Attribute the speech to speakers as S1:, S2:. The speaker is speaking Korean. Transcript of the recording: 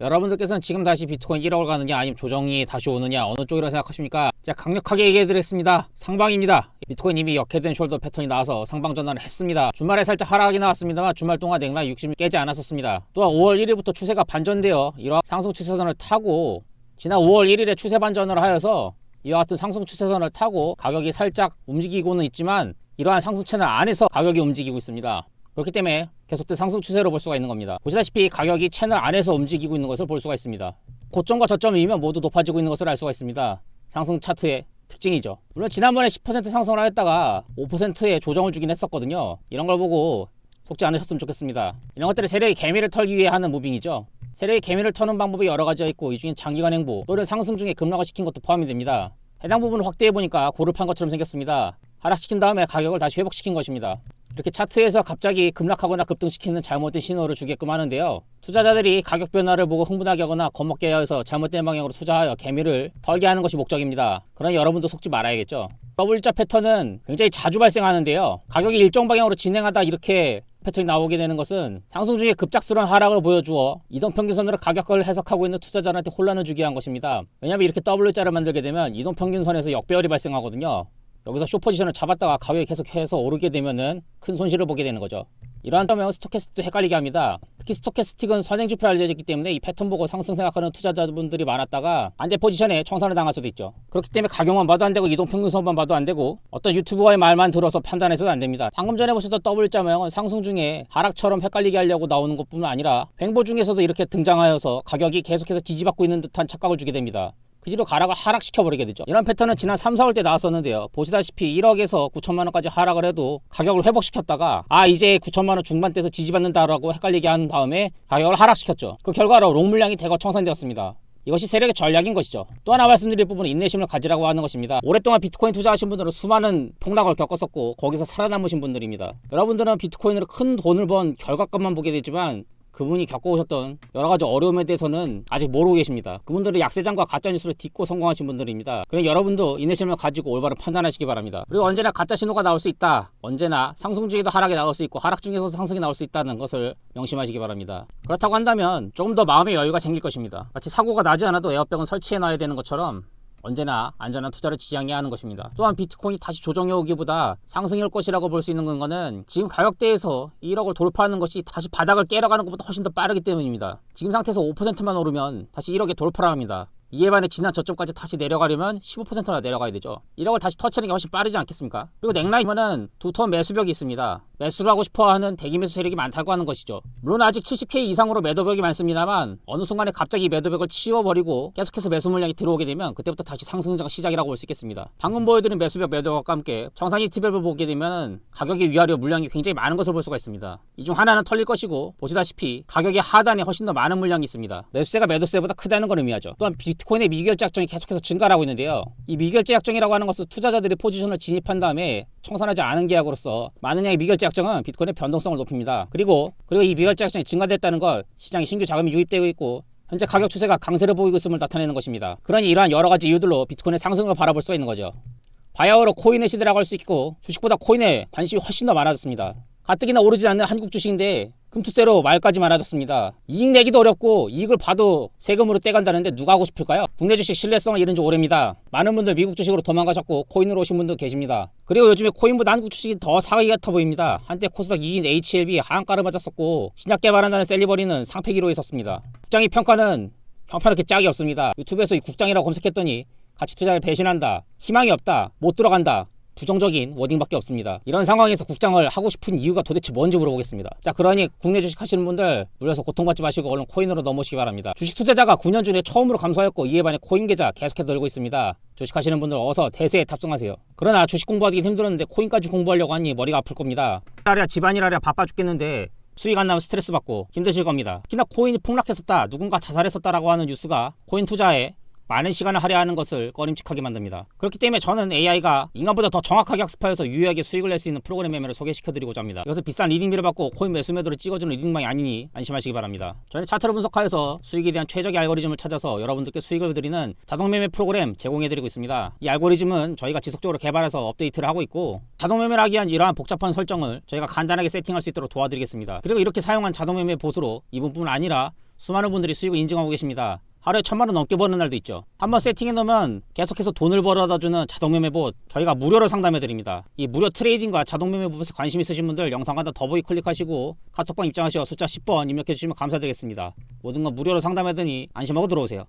S1: 여러분들께서는 지금 다시 비트코인 1억을 가느냐 아니면 조정이 다시 오느냐 어느 쪽이라고 생각하십니까? 제가 강력하게 얘기해드렸습니다. 상방입니다. 비트코인 이미 역해된 숄더 패턴이 나와서 상방 전환을 했습니다. 주말에 살짝 하락이 나왔습니다만 주말 동안 냉락 60이 깨지 않았었습니다. 또한 5월 1일부터 추세가 반전되어 이러한 상승 추세선을 타고 지난 5월 1일에 추세 반전을 하여서 이와 같은 상승 추세선을 타고 가격이 살짝 움직이고는 있지만 이러한 상승 채널 안에서 가격이 움직이고 있습니다. 그렇기 때문에 계속된 상승 추세로 볼 수가 있는 겁니다. 보시다시피 가격이 채널 안에서 움직이고 있는 것을 볼 수가 있습니다. 고점과 저점이면 모두 높아지고 있는 것을 알 수가 있습니다. 상승 차트의 특징이죠. 물론 지난번에 10% 상승을 하였다가 5%의 조정을 주긴 했었거든요. 이런 걸 보고 속지 않으셨으면 좋겠습니다. 이런 것들이 세력의 개미를 털기 위해 하는 무빙이죠. 세력의 개미를 터는 방법이 여러 가지가 있고 이 중에 장기간 행보 또는 상승 중에 급락을 시킨 것도 포함이 됩니다. 해당 부분을 확대해 보니까 고를 판 것처럼 생겼습니다. 하락시킨 다음에 가격을 다시 회복시킨 것입니다. 이렇게 차트에서 갑자기 급락하거나 급등시키는 잘못된 신호를 주게끔 하는데요. 투자자들이 가격 변화를 보고 흥분하게 하거나 겁먹게 하여서 잘못된 방향으로 투자하여 개미를 털게 하는 것이 목적입니다. 그러나 여러분도 속지 말아야겠죠. W자 패턴은 굉장히 자주 발생하는데요. 가격이 일정 방향으로 진행하다 이렇게 패턴이 나오게 되는 것은 상승 중에 급작스러운 하락을 보여주어 이동평균선으로 가격을 해석하고 있는 투자자한테 혼란을 주게 한 것입니다. 왜냐하면 이렇게 W자를 만들게 되면 이동평균선에서 역배열이 발생하거든요. 여기서 쇼 포지션을 잡았다가 가격이 계속해서 오르게 되면은 큰 손실을 보게 되는 거죠. 이러한 점에 스토캐스틱도 헷갈리게 합니다. 특히 스토캐스틱은 선행주표로 알려져 있기 때문에 이 패턴 보고 상승 생각하는 투자자분들이 많았다가 반대 포지션에 청산을 당할 수도 있죠. 그렇기 때문에 가격만 봐도 안 되고 이동평균선만 봐도 안 되고 어떤 유튜버의 말만 들어서 판단해서도 안 됩니다. 방금 전에 보셨던 W자 모형은 상승 중에 하락처럼 헷갈리게 하려고 나오는 것뿐만 아니라 횡보 중에서도 이렇게 등장하여서 가격이 계속해서 지지받고 있는 듯한 착각을 주게 됩니다. 그 뒤로 가락을 하락시켜버리게 되죠. 이런 패턴은 지난 3, 4월 때 나왔었는데요. 보시다시피 1억에서 9천만 원까지 하락을 해도 가격을 회복시켰다가 아 이제 9천만 원 중반대에서 지지받는다라고 헷갈리게 한 다음에 가격을 하락시켰죠. 그 결과로 롱 물량이 대거 청산되었습니다. 이것이 세력의 전략인 것이죠. 또 하나 말씀드릴 부분은 인내심을 가지라고 하는 것입니다. 오랫동안 비트코인 투자하신 분들은 수많은 폭락을 겪었었고 거기서 살아남으신 분들입니다. 여러분들은 비트코인으로 큰 돈을 번 결과값만 보게 되지만 그분이 겪어오셨던 여러 가지 어려움에 대해서는 아직 모르고 계십니다. 그분들은 약세장과 가짜뉴스를 딛고 성공하신 분들입니다. 그럼 여러분도 인내심을 가지고 올바른 판단하시기 바랍니다. 그리고 언제나 가짜 신호가 나올 수 있다. 언제나 상승 중에도 하락이 나올 수 있고 하락 중에서 상승이 나올 수 있다는 것을 명심하시기 바랍니다. 그렇다고 한다면 조금 더 마음의 여유가 생길 것입니다. 마치 사고가 나지 않아도 에어백은 설치해 놔야 되는 것처럼 언제나 안전한 투자를 지향해야 하는 것입니다. 또한 비트코인이 다시 조정해 오기보다 상승해 올 것이라고 볼 수 있는 거는 지금 가격대에서 1억을 돌파하는 것이 다시 바닥을 깨러 가는 것보다 훨씬 더 빠르기 때문입니다. 지금 상태에서 5%만 오르면 다시 1억에 돌파를 합니다. 이에 반해 지난 저점까지 다시 내려가려면 15%나 내려가야 되죠. 1억을 다시 터치하는 게 훨씬 빠르지 않겠습니까? 그리고 넥라이머는 두터운 매수벽이 있습니다. 매수를 하고 싶어하는 대기 매수 세력이 많다고 하는 것이죠. 물론 아직 70K 이상으로 매도벽이 많습니다만 어느 순간에 갑자기 매도벽을 치워버리고 계속해서 매수 물량이 들어오게 되면 그때부터 다시 상승장 시작이라고 볼 수 있겠습니다. 방금 보여드린 매수벽 매도벽과 함께 정상이 티벨을 보게 되면 가격의 위아래 물량이 굉장히 많은 것을 볼 수가 있습니다. 이 중 하나는 털릴 것이고 보시다시피 가격의 하단에 훨씬 더 많은 물량이 있습니다. 매수세가 매도세보다 크다는 걸 의미하죠. 또한 비트코인의 미결제 약정이 계속해서 증가하고 있는데요. 이 미결제 약정이라고 하는 것은 투자자들이 포지션을 진입한 다음에 청산하지 않은 계약으로서 많은 양의 미결제 약정은 비트코인의 변동성을 높입니다. 그리고 그리고 이 미결제 약정이 증가됐다는 걸 시장에 신규 자금이 유입되고 있고 현재 가격 추세가 강세를 보이고 있음을 나타내는 것입니다. 그러니 이러한 여러 가지 이유들로 비트코인의 상승을 바라볼 수가 있는 거죠. 바야흐로 코인의 시대라고 할 수 있고 주식보다 코인에 관심이 훨씬 더 많아졌습니다. 가뜩이나 오르지 않는 한국 주식인데 금투세로 말까지 많아졌습니다. 이익 내기도 어렵고 이익을 봐도 세금으로 떼간다는데 누가 하고 싶을까요? 국내 주식 신뢰성을 잃은 지 오래입니다. 많은 분들 미국 주식으로 도망가셨고 코인으로 오신 분도 계십니다. 그리고 요즘에 코인보다 한국 주식이 더 사기 같아 보입니다. 한때 코스닥 2인 HLB 하한가를 맞았었고 신약 개발한다는 셀리버리는 상패기로 있었습니다. 국장의 평가는 형편없게 짝이 없습니다. 유튜브에서 이 국장이라고 검색했더니 가치 투자를 배신한다. 희망이 없다. 못 들어간다. 부정적인 워딩밖에 없습니다. 이런 상황에서 국장을 하고 싶은 이유가 도대체 뭔지 물어보겠습니다. 자, 그러니 국내 주식 하시는 분들 물려서 고통받지 마시고 얼른 코인으로 넘어오시기 바랍니다. 주식 투자자가 9년 전에 처음으로 감소하였고 이에 반해 코인 계좌 계속해서 늘고 있습니다. 주식 하시는 분들 어서 대세에 탑승하세요. 그러나 주식 공부하기 힘들었는데 코인까지 공부하려고 하니 머리가 아플 겁니다. 하랴 집안일하랴 바빠 죽겠는데 수익 안 나면 스트레스 받고 힘드실 겁니다. 특히나 코인이 폭락했었다, 누군가 자살했었다라고 하는 뉴스가 코인 투자에 많은 시간을 할애하는 것을 꺼림칙하게 만듭니다. 그렇기 때문에 저는 AI가 인간보다 더 정확하게 학습하여서 유효하게 수익을 낼 수 있는 프로그램 매매를 소개시켜드리고자 합니다. 이것은 비싼 리딩비를 받고 코인 매수 매도를 찍어주는 리딩방이 아니니 안심하시기 바랍니다. 저는 차트를 분석하여서 수익에 대한 최적의 알고리즘을 찾아서 여러분들께 수익을 드리는 자동 매매 프로그램 제공해드리고 있습니다. 이 알고리즘은 저희가 지속적으로 개발해서 업데이트를 하고 있고 자동 매매를 하기 위한 이러한 복잡한 설정을 저희가 간단하게 세팅할 수 있도록 도와드리겠습니다. 그리고 이렇게 사용한 자동 매매 보수로 이분뿐만 아니라 수많은 분들이 수익을 인증하고 계십니다. 하루에 천만 원 넘게 버는 날도 있죠. 한번 세팅해 놓으면 계속해서 돈을 벌어다 주는 자동 매매봇 저희가 무료로 상담해 드립니다. 이 무료 트레이딩과 자동 매매봇에 관심 있으신 분들 영상 하단 더보기 클릭하시고 카톡방 입장하시어 숫자 10번 입력해 주시면 감사드리겠습니다. 모든 건 무료로 상담해 드니 안심하고 들어오세요.